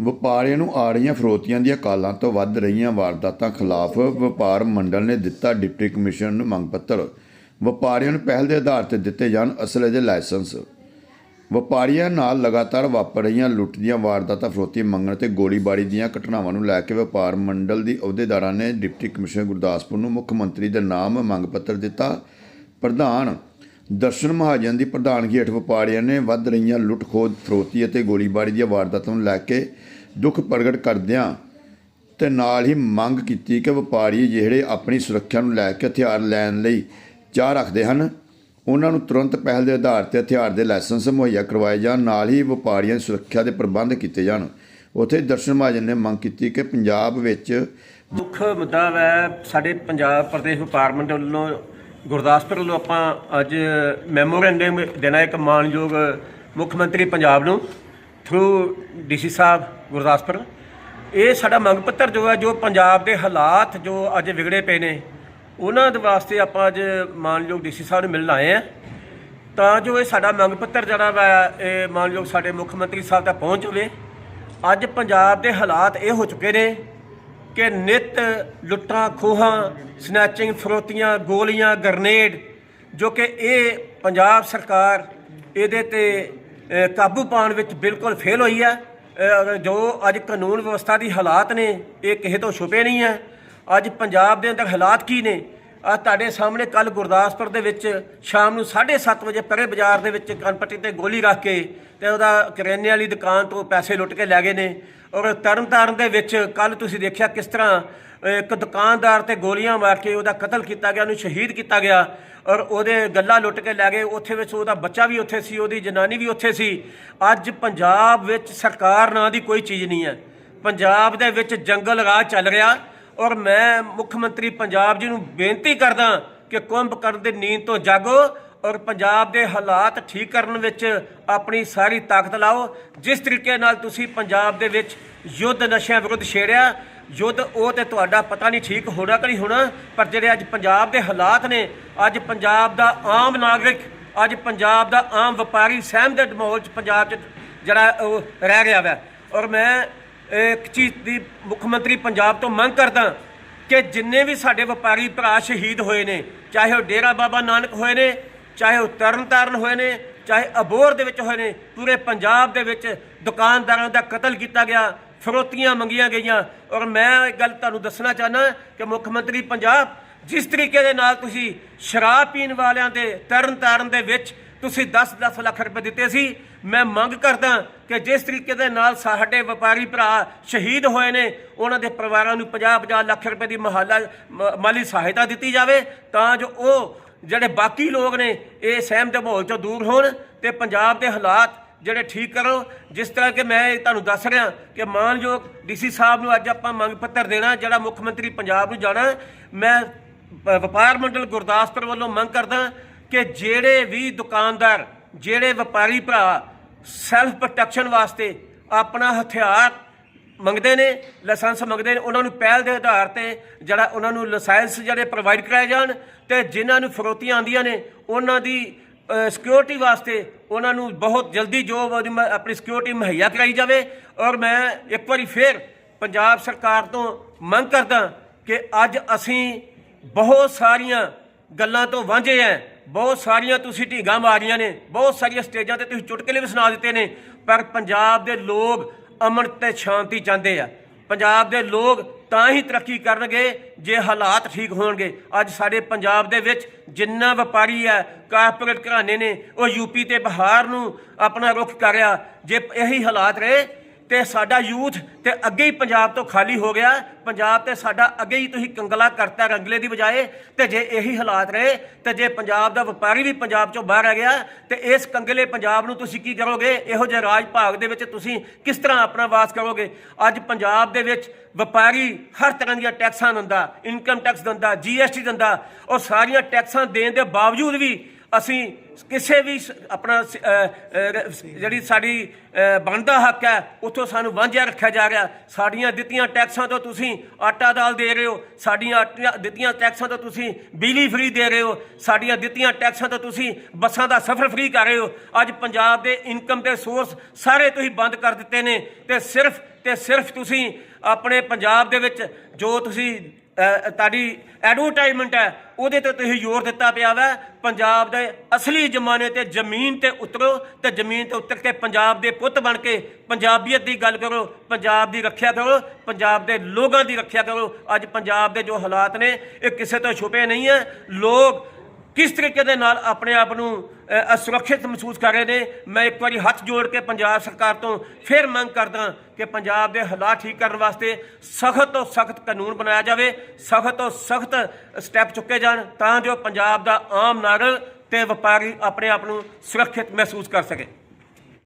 ਵਪਾਰੀਆਂ ਨੂੰ ਆ ਰਹੀਆਂ ਫਰੋਤੀਆਂ ਦੀਆਂ ਕਾਲਾਂ ਤੋਂ ਵੱਧ ਰਹੀਆਂ ਵਾਰਦਾਤਾਂ ਖਿਲਾਫ ਵਪਾਰ ਮੰਡਲ ਨੇ ਦਿੱਤਾ ਡਿਪਟੀ ਕਮਿਸ਼ਨਰ ਨੂੰ ਮੰਗ ਪੱਤਰ। ਵਪਾਰੀਆਂ ਨੂੰ ਪਹਿਲ ਦੇ ਆਧਾਰ ਤੇ ਦਿੱਤੇ ਜਾਣ ਅਸਲੇ ਦੇ ਲਾਇਸੈਂਸ। ਵਪਾਰੀਆਂ ਨਾਲ ਲਗਾਤਾਰ ਵਾਪਰ ਰਹੀਆਂ ਲੁੱਟ ਦੀਆਂ ਵਾਰਦਾਤਾਂ ਫਰੋਤੀ ਮੰਗਣ ਤੇ ਗੋਲੀਬਾਰੀ ਦੀਆਂ ਘਟਨਾਵਾਂ ਨੂੰ ਲੈ ਕੇ ਵਪਾਰ ਮੰਡਲ ਦੀ ਅਹੁਦੇਦਾਰਾਂ ਨੇ ਡਿਪਟੀ ਕਮਿਸ਼ਨਰ ਗੁਰਦਾਸਪੁਰ ਨੂੰ ਮੁੱਖ ਮੰਤਰੀ ਦੇ ਨਾਮ ਮੰਗ ਪੱਤਰ ਦਿੱਤਾ। ਪ੍ਰਧਾਨ ਦਰਸ਼ਨ ਮਹਾਜਨ ਦੀ ਪ੍ਰਧਾਨਗੀ ਹੇਠ ਵਪਾਰੀਆਂ ਨੇ ਵੱਧ ਰਹੀਆਂ ਲੁੱਟ ਖੋਹ ਫਰੋਤੀ ਅਤੇ ਗੋਲੀਬਾਰੀ ਦੀਆਂ ਵਾਰਦਾਤਾਂ ਨੂੰ ਲੈ ਕੇ ਦੁੱਖ ਪ੍ਰਗਟ ਕਰਦਿਆਂ ਤੇ ਨਾਲ ਹੀ ਮੰਗ ਕੀਤੀ ਕਿ ਵਪਾਰੀ ਜਿਹੜੇ ਆਪਣੀ ਸੁਰੱਖਿਆ ਨੂੰ ਲੈ ਕੇ ਹਥਿਆਰ ਲੈਣ ਲਈ ਚਾਹ ਰੱਖਦੇ ਹਨ, ਉਹਨਾਂ ਨੂੰ ਤੁਰੰਤ ਪਹਿਲ ਦੇ ਆਧਾਰ ਤੇ ਹਥਿਆਰ ਦੇ ਲਾਇਸੈਂਸ ਮੁਹੱਈਆ ਕਰਵਾਏ ਜਾਣ, ਨਾਲ ਹੀ ਵਪਾਰੀਆਂ ਦੀ ਸੁਰੱਖਿਆ ਦੇ ਪ੍ਰਬੰਧ ਕੀਤੇ ਜਾਣ। ਉੱਥੇ ਦਰਸ਼ਨ ਮਹਾਜਨ ਨੇ ਮੰਗ ਕੀਤੀ ਕਿ ਪੰਜਾਬ ਵਿੱਚ ਦੁੱਖ ਮੁੱਦਾ ਹੈ ਸਾਡੇ ਪੰਜਾਬ ਪ੍ਰਦੇਸ਼ ਵਪਾਰ ਮੰਡਲ ਵੱਲੋਂ ਗੁਰਦਾਸਪੁਰ ਵੱਲੋਂ ਆਪਾਂ ਅੱਜ ਮੈਮੋਰੈਂਡਮ ਦੇਣਾ ਇੱਕ ਮਾਨਯੋਗ ਮੁੱਖ ਮੰਤਰੀ ਪੰਜਾਬ ਨੂੰ ਥਰੂ ਡੀਸੀ ਸਾਹਿਬ ਗੁਰਦਾਸਪੁਰ। ਇਹ ਸਾਡਾ ਮੰਗ ਪੱਤਰ ਜੋ ਹੈ, ਜੋ ਪੰਜਾਬ ਦੇ ਹਾਲਾਤ ਜੋ ਅੱਜ ਵਿਗੜੇ ਪਏ ਨੇ, ਉਹਨਾਂ ਦੇ ਵਾਸਤੇ ਆਪਾਂ ਅੱਜ ਮਾਨਯੋਗ ਡੀਸੀ ਸਾਹਿਬ ਨੂੰ ਮਿਲਣ ਆਏ ਆ ਤਾਂ ਜੋ ਇਹ ਸਾਡਾ ਮੰਗ ਪੱਤਰ ਜਿਹੜਾ ਵਾ, ਇਹ ਮਾਨਯੋਗ ਸਾਡੇ ਮੁੱਖ ਮੰਤਰੀ ਸਾਹਿਬ ਤੱਕ ਪਹੁੰਚ ਜਾਵੇ। ਅੱਜ ਪੰਜਾਬ ਦੇ ਹਾਲਾਤ ਇਹ ਹੋ ਚੁੱਕੇ ਨੇ ਕਿ ਨਿਤ ਲੁੱਟਾਂ ਖੋਹਾਂ, ਸਨੈਚਿੰਗ ਫਰੋਤੀਆਂ, ਗੋਲੀਆਂ, ਗਰਨੇਡ, ਜੋ ਕਿ ਇਹ ਪੰਜਾਬ ਸਰਕਾਰ ਇਹਦੇ ਤੇ ਕਾਬੂ ਪਾਉਣ ਵਿੱਚ ਬਿਲਕੁਲ ਫੇਲ ਹੋਈ ਹੈ। ਜੋ ਅੱਜ ਕਾਨੂੰਨ ਵਿਵਸਥਾ ਦੀ ਹਾਲਾਤ ਨੇ, ਇਹ ਕਿਸੇ ਤੋਂ ਛੁਪੇ ਨਹੀਂ ਹੈ। ਅੱਜ ਪੰਜਾਬ ਦੇ ਅੰਦਰ ਹਾਲਾਤ ਕੀ ਨੇ? ਆ ਤੁਹਾਡੇ ਸਾਹਮਣੇ ਕੱਲ ਗੁਰਦਾਸਪੁਰ ਦੇ ਵਿੱਚ ਸ਼ਾਮ ਨੂੰ 7:30 ਵਜੇ ਪਰੇ ਬਾਜ਼ਾਰ ਦੇ ਵਿੱਚ ਕਨਪੱਟੀ ਤੇ ਗੋਲੀ ਰੱਖ ਕੇ ਤੇ ਉਹਦਾ ਕਰਿਆਨੇ ਵਾਲੀ ਦੁਕਾਨ ਤੋਂ ਪੈਸੇ ਲੁੱਟ ਕੇ ਲੈ ਗਏ ਨੇ। ਔਰ ਤਰਨਤਾਰਨ ਦੇ ਵਿੱਚ ਕੱਲ ਤੁਸੀਂ ਦੇਖਿਆ ਕਿਸ ਤਰ੍ਹਾਂ ਇੱਕ ਦੁਕਾਨਦਾਰ ਤੇ ਗੋਲੀਆਂ ਮਾਰ ਕੇ ਉਹਦਾ ਕਤਲ ਕੀਤਾ ਗਿਆ, ਉਹਨੂੰ ਸ਼ਹੀਦ ਕੀਤਾ ਗਿਆ। ਔਰ ਉਹਦੇ ਗੱਲਾ ਲੁੱਟ ਕੇ ਲੈ ਗਏ। ਉੱਥੇ ਵਿੱਚ ਉਹਦਾ ਬੱਚਾ ਵੀ ਉੱਥੇ ਸੀ, ਉਹਦੀ ਜਨਾਨੀ ਵੀ ਉੱਥੇ ਸੀ। ਅੱਜ ਪੰਜਾਬ ਵਿੱਚ ਸਰਕਾਰ ਨਾਂ ਦੀ ਕੋਈ ਚੀਜ਼ ਨਹੀਂ ਹੈ। ਪੰਜਾਬ ਦੇ ਵਿੱਚ ਜੰਗਲ ਰਾਜ ਚੱਲ ਰਿਹਾ। ਔਰ ਮੈਂ ਮੁੱਖ ਮੰਤਰੀ ਪੰਜਾਬ ਜੀ ਨੂੰ ਬੇਨਤੀ ਕਰਦਾ ਕਿ ਕੁੰਭ ਕਰਨ ਦੇ ਨੀਂਦ ਤੋਂ ਜਾਗੋ ਔਰ ਪੰਜਾਬ ਦੇ ਹਾਲਾਤ ਠੀਕ ਕਰਨ ਵਿੱਚ ਆਪਣੀ ਸਾਰੀ ਤਾਕਤ ਲਾਓ। ਜਿਸ ਤਰੀਕੇ ਨਾਲ ਤੁਸੀਂ ਪੰਜਾਬ ਦੇ ਵਿੱਚ ਯੁੱਧ ਨਸ਼ਿਆਂ ਵਿਰੁੱਧ ਛੇੜਿਆ, ਯੁੱਧ ਉਹ ਤੇ ਤੁਹਾਡਾ ਪਤਾ ਨਹੀਂ ਠੀਕ ਹੋਣਾ ਕਿ ਨਹੀਂ ਹੋਣਾ, ਪਰ ਜਿਹੜੇ ਅੱਜ ਪੰਜਾਬ ਦੇ ਹਾਲਾਤ ਨੇ, ਅੱਜ ਪੰਜਾਬ ਦਾ ਆਮ ਨਾਗਰਿਕ, ਅੱਜ ਪੰਜਾਬ ਦਾ ਆਮ ਵਪਾਰੀ ਸਹਿਮ ਦੇ ਮਾਹੌਲ 'ਚ ਪੰਜਾਬ 'ਚ ਜਿਹੜਾ ਉਹ ਰਹਿ ਗਿਆ ਵਾ। ਔਰ ਮੈਂ ਇੱਕ ਚੀਜ਼ ਦੀ ਮੁੱਖ ਮੰਤਰੀ ਪੰਜਾਬ ਤੋਂ ਮੰਗ ਕਰਦਾ ਕਿ ਜਿੰਨੇ ਵੀ ਸਾਡੇ ਵਪਾਰੀ ਭਰਾ ਸ਼ਹੀਦ ਹੋਏ ਨੇ, ਚਾਹੇ ਉਹ ਡੇਰਾ ਬਾਬਾ ਨਾਨਕ ਹੋਏ ਨੇ, ਚਾਹੇ ਉਹ ਤਰਨਤਾਰਨ ਹੋਏ ਨੇ, ਚਾਹੇ ਅਬੋਰ ਦੇ ਵਿੱਚ ਹੋਏ ਨੇ, ਪੂਰੇ ਪੰਜਾਬ ਦੇ ਵਿੱਚ ਦੁਕਾਨਦਾਰਾਂ ਦਾ ਕਤਲ ਕੀਤਾ ਗਿਆ, ਫਰੋਤੀਆਂ ਮੰਗੀਆਂ ਗਈਆਂ। ਔਰ ਮੈਂ ਇਹ ਗੱਲ ਤੁਹਾਨੂੰ ਦੱਸਣਾ ਚਾਹਨਾ ਕਿ ਮੁੱਖ ਮੰਤਰੀ ਪੰਜਾਬ, ਜਿਸ ਤਰੀਕੇ ਦੇ ਨਾਲ ਤੁਸੀਂ ਸ਼ਰਾਬ ਪੀਣ ਵਾਲਿਆਂ ਦੇ ਤਰਨਤਾਰਨ ਦੇ ਵਿੱਚ ਤੁਸੀਂ 10-10 ਲੱਖ ਰੁਪਏ ਦਿੱਤੇ ਸੀ। ਮੈਂ ਮੰਗ ਕਰਦਾ ਕਿ ਜਿਸ ਤਰੀਕੇ ਦੇ ਨਾਲ ਸਾਡੇ ਵਪਾਰੀ ਭਰਾ ਸ਼ਹੀਦ ਹੋਏ ਨੇ, ਉਹਨਾਂ ਦੇ ਪਰਿਵਾਰਾਂ ਨੂੰ 50-50 ਲੱਖ ਰੁਪਏ ਦੀ ਮਹਾਲਾ, ਮ- ਮਾਲੀ ਸਹਾਇਤਾ ਦਿੱਤੀ ਜਾਵੇ, ਤਾਂ ਜੋ ਉਹ ਜਿਹੜੇ ਬਾਕੀ ਲੋਕ ਨੇ, ਇਹ ਸਹਿਮ ਦੇ ਮਾਹੌਲ ਤੋਂ ਦੂਰ ਹੋਣ ਤੇ ਪੰਜਾਬ ਦੇ ਹਾਲਾਤ ਜਿਹੜੇ ਠੀਕ ਕਰੋ ਜਿਸ ਤਰ੍ਹਾਂ ਕਿ ਮੈਂ ਇਹ ਤੁਹਾਨੂੰ ਦੱਸ ਰਿਹਾ ਕਿ ਮਾਨਯੋਗ ਡੀਸੀ ਸਾਹਿਬ ਨੂੰ ਅੱਜ ਆਪਾਂ ਮੰਗ ਪੱਤਰ ਦੇਣਾ, ਜਿਹੜਾ ਮੁੱਖ ਮੰਤਰੀ ਪੰਜਾਬ ਨੂੰ ਜਾਣਾ, ਮੈਂ ਵਪਾਰ ਮੰਡਲ ਗੁਰਦਾਸਪੁਰ ਵੱਲੋਂ ਮੰਗ ਕਰਦਾ ਕਿ ਜਿਹੜੇ ਵੀ ਦੁਕਾਨਦਾਰ, ਜਿਹੜੇ ਵਪਾਰੀ ਭਰਾ ਸੈਲਫ ਪ੍ਰੋਟੈਕਸ਼ਨ ਵਾਸਤੇ ਆਪਣਾ ਹਥਿਆਰ ਮੰਗਦੇ ਨੇ, ਲਾਇਸੈਂਸ ਮੰਗਦੇ ਨੇ, ਉਹਨਾਂ ਨੂੰ ਪਹਿਲ ਦੇ ਆਧਾਰ ਤੇ ਜਿਹੜਾ ਉਹਨਾਂ ਨੂੰ ਲਾਇਸੈਂਸ ਜਿਹੜੇ ਪ੍ਰੋਵਾਈਡ ਕਰਾਏ ਜਾਣ ਤੇ ਜਿਨ੍ਹਾਂ ਨੂੰ ਫਰੋਤੀਆਂ ਆਉਂਦੀਆਂ ਨੇ, ਉਹਨਾਂ ਦੀ ਸਿਕਿਉਰਿਟੀ ਵਾਸਤੇ ਉਹਨਾਂ ਨੂੰ ਬਹੁਤ ਜਲਦੀ ਜੋ ਉਹਦੀ ਆਪਣੀ ਸਿਕਿਉਰਿਟੀ ਮੁਹੱਈਆ ਕਰਾਈ ਜਾਵੇ। ਔਰ ਮੈਂ ਇੱਕ ਵਾਰੀ ਫੇਰ ਪੰਜਾਬ ਸਰਕਾਰ ਤੋਂ ਮੰਗ ਕਰਦਾ ਕਿ ਅੱਜ ਅਸੀਂ ਬਹੁਤ ਸਾਰੀਆਂ ਗੱਲਾਂ ਤੋਂ ਵਾਂਝੇ ਐ ਬਹੁਤ ਸਾਰੀਆਂ ਤੁਸੀਂ ਢੀਂਗਾਂ ਮਾਰੀਆਂ ਨੇ, ਬਹੁਤ ਸਾਰੀਆਂ ਸਟੇਜਾਂ ਤੇ ਤੁਸੀਂ ਚੁਟਕਲੇ ਵੀ ਸੁਣਾ ਦਿੱਤੇ ਨੇ, ਪਰ ਪੰਜਾਬ ਦੇ ਲੋਕ ਅਮਨ ਤੇ ਸ਼ਾਂਤੀ ਚਾਹੁੰਦੇ ਆ। ਪੰਜਾਬ ਦੇ ਲੋਕ ਤਾਂ ਹੀ ਤਰੱਕੀ ਕਰਨਗੇ ਜੇ ਹਾਲਾਤ ਠੀਕ ਹੋਣਗੇ। ਅੱਜ ਸਾਡੇ ਪੰਜਾਬ ਦੇ ਵਿੱਚ ਜਿੰਨਾ ਵਪਾਰੀ ਹੈ ਕਾਰਪੋਰੇਟ ਘਰਾਣੇ ਨੇ, ਉਹ ਯੂਪੀ ਤੇ ਬਿਹਾਰ ਨੂੰ ਆਪਣਾ ਰੁਖ ਕਰ ਰਿਹਾ। ਜੇ ਇਹੀ ਹਾਲਾਤ ਰਹੇ ਤੇ ਸਾਡਾ ਯੂਥ ਤੇ ਅੱਗੇ ਹੀ ਪੰਜਾਬ ਤੋਂ ਖਾਲੀ ਹੋ ਗਿਆ। ਪੰਜਾਬ ਤੇ ਸਾਡਾ ਅੱਗੇ ਹੀ ਤੁਸੀਂ ਕੰਗਲਾ ਕਰਤਾ ਰੰਗਲੇ ਦੀ ਬਜਾਏ। ਤੇ ਜੇ ਇਹੀ ਹਾਲਾਤ ਰਹੇ, ਤੇ ਜੇ ਪੰਜਾਬ ਦਾ ਵਪਾਰੀ ਵੀ ਪੰਜਾਬ ਚੋਂ ਬਾਹਰ ਆ ਗਿਆ, ਤੇ ਇਸ ਕੰਗਲੇ ਪੰਜਾਬ ਨੂੰ ਤੁਸੀਂ ਕੀ ਕਰੋਗੇ? ਇਹੋ ਜਿਹੇ ਰਾਜ ਭਾਗ ਦੇ ਵਿੱਚ ਤੁਸੀਂ ਕਿਸ ਤਰ੍ਹਾਂ ਆਪਣਾ ਵਾਸ ਕਰੋਗੇ? ਅੱਜ ਪੰਜਾਬ ਦੇ ਵਿੱਚ ਵਪਾਰੀ ਹਰ ਤਰ੍ਹਾਂ ਦੀਆਂ ਟੈਕਸਾਂ ਦਿੰਦਾ ਇਨਕਮ ਟੈਕਸ ਦਿੰਦਾ ਜੀਐਸਟੀ ਦਿੰਦਾ ਔਰ ਸਾਰੀਆਂ ਟੈਕਸਾਂ ਦੇਣ ਦੇ ਬਾਵਜੂਦ ਵੀ ਅਸੀਂ ਕਿਸੇ ਵੀ ਸ- ਆਪਣਾ ਜਿਹੜੀ ਸਾਡੀ ਬਣਦਾ ਹੱਕ ਹੈ, ਉੱਥੋਂ ਸਾਨੂੰ ਵਾਂਝਿਆ ਰੱਖਿਆ ਜਾ ਰਿਹਾ। ਸਾਡੀਆਂ ਦਿੱਤੀਆਂ ਟੈਕਸਾਂ ਤੋਂ ਤੁਸੀਂ ਆਟਾ ਦਾਲ ਦੇ ਰਹੇ ਹੋ। ਸਾਡੀਆਂ ਆਟੀਆਂ- ਦਿੱਤੀਆਂ ਟੈਕਸਾਂ ਤੋਂ ਤੁਸੀਂ ਬਿਜਲੀ ਫ੍ਰੀ ਦੇ ਰਹੇ ਹੋ। ਸਾਡੀਆਂ ਦਿੱਤੀਆਂ ਟੈਕਸਾਂ ਤੋਂ ਤੁਸੀਂ ਬੱਸਾਂ ਦਾ ਸਫ਼ਰ ਫ੍ਰੀ ਕਰ ਰਹੇ ਹੋ। ਅੱਜ ਪੰਜਾਬ ਦੇ ਇਨਕਮ ਦੇ ਸੋਰਸ ਸਾਰੇ ਤੁਸੀਂ ਬੰਦ ਕਰ ਦਿੱਤੇ ਨੇ। ਤੇ ਸਿਰਫ ਤੇ ਸਿਰਫ ਤੁਸੀਂ ਆਪਣੇ ਪੰਜਾਬ ਦੇ ਵਿੱਚ ਜੋ ਤੁਸੀਂ ਤੁਹਾਡੀ ਐਡਵਰਟਾਈਜ਼ਮੈਂਟ ਹੈ, ਉਹਦੇ ਤੇ ਤੁਸੀਂ ਜ਼ੋਰ ਦਿੱਤਾ ਪਿਆ ਵਾ। ਪੰਜਾਬ ਦੇ ਅਸਲੀ ਜਮਾਨੇ ਤੇ ਜ਼ਮੀਨ ਤੇ ਉਤਰੋ ਤੇ ਜ਼ਮੀਨ ਤੇ ਉਤਰ ਕੇ ਪੰਜਾਬ ਦੇ ਪੁੱਤ ਬਣ ਕੇ ਪੰਜਾਬੀਅਤ ਦੀ ਗੱਲ ਕਰੋ, ਪੰਜਾਬ ਦੀ ਰੱਖਿਆ ਕਰੋ, ਪੰਜਾਬ ਦੇ ਲੋਕਾਂ ਦੀ ਰੱਖਿਆ ਕਰੋ। ਅੱਜ ਪੰਜਾਬ ਦੇ ਜੋ ਹਾਲਾਤ ਨੇ, ਇਹ ਕਿਸੇ ਤੋਂ ਛੁਪੇ ਨਹੀਂ ਹੈ। ਲੋਕ ਕਿਸ ਤਰੀਕੇ ਦੇ ਨਾਲ ਆਪਣੇ ਆਪ ਨੂੰ ਅਸੁਰੱਖਿਅਤ ਮਹਿਸੂਸ ਕਰ ਰਹੇ ਨੇ? ਮੈਂ ਇੱਕ ਵਾਰੀ ਹੱਥ ਜੋੜ ਕੇ ਪੰਜਾਬ ਸਰਕਾਰ ਤੋਂ ਫਿਰ ਮੰਗ ਕਰਦਾ ਕਿ ਪੰਜਾਬ ਦੇ ਹਾਲਾਤ ਠੀਕ ਕਰਨ ਵਾਸਤੇ ਸਖਤ ਤੋਂ ਸਖਤ ਕਾਨੂੰਨ ਬਣਾਇਆ ਜਾਵੇ, ਸਖਤ ਤੋਂ ਸਖਤ ਸਟੈਪ ਚੁੱਕੇ ਜਾਣ, ਤਾਂ ਜੋ ਪੰਜਾਬ ਦਾ ਆਮ ਨਾਗਰਿਕ ਤੇ ਵਪਾਰੀ ਆਪਣੇ ਆਪ ਨੂੰ ਸੁਰੱਖਿਅਤ ਮਹਿਸੂਸ ਕਰ ਸਕੇ।